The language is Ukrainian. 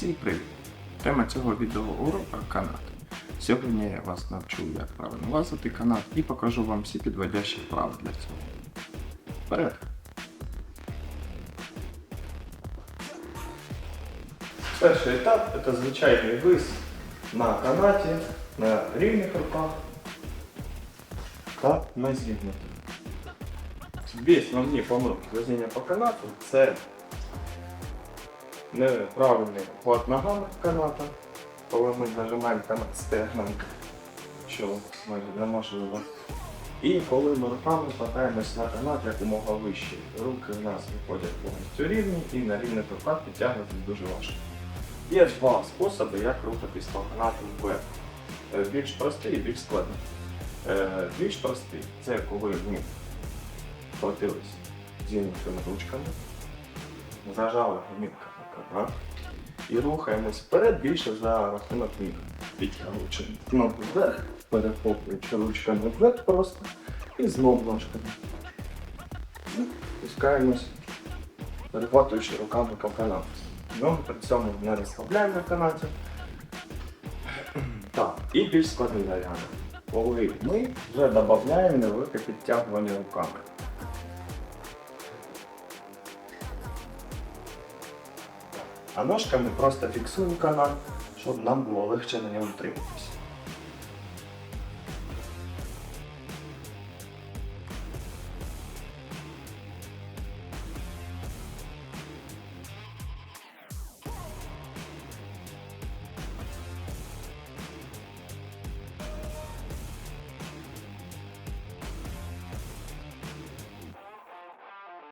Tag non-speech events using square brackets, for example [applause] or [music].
привіт! Тема цього відеоуроку канат. Сьогодні я вас навчу, як правильно лазити канат і покажу вам всі підводящі вправи для цього. Вперед! Перший етап це звичайний вис на канаті, на рівних руках та на зігнутих. Дві основні помилки везіння по канату це неправильний хват ногами каната, коли ми нажимаємо канат стегном, що майже неможливо. І коли ми руками хватаємось на канат якомога вище. Руки у нас виходять повністю рівні і на рівних руках підтягнути дуже важко. Є два способи, як рухатись по канату вверх. Е, Більш простий і більш складний. Е, Більш простий це коли ми схватились зігнутими ручками, зажали гмітками канат і рухаємось вперед більше за рахунок ніг. Підтягуючи ногу вверх, перехоплюючи ручками вверх просто і знову ножками. Пускаємось, перехватуючи руками по канату. Ноги при цьому не розслабляємо на канаті. [clears throat] Так, і більш складний варіант. Коли ми вже додаємо невелике підтягування руками. А ножками просто фіксуємо канат, щоб нам було легше на ньому триматися.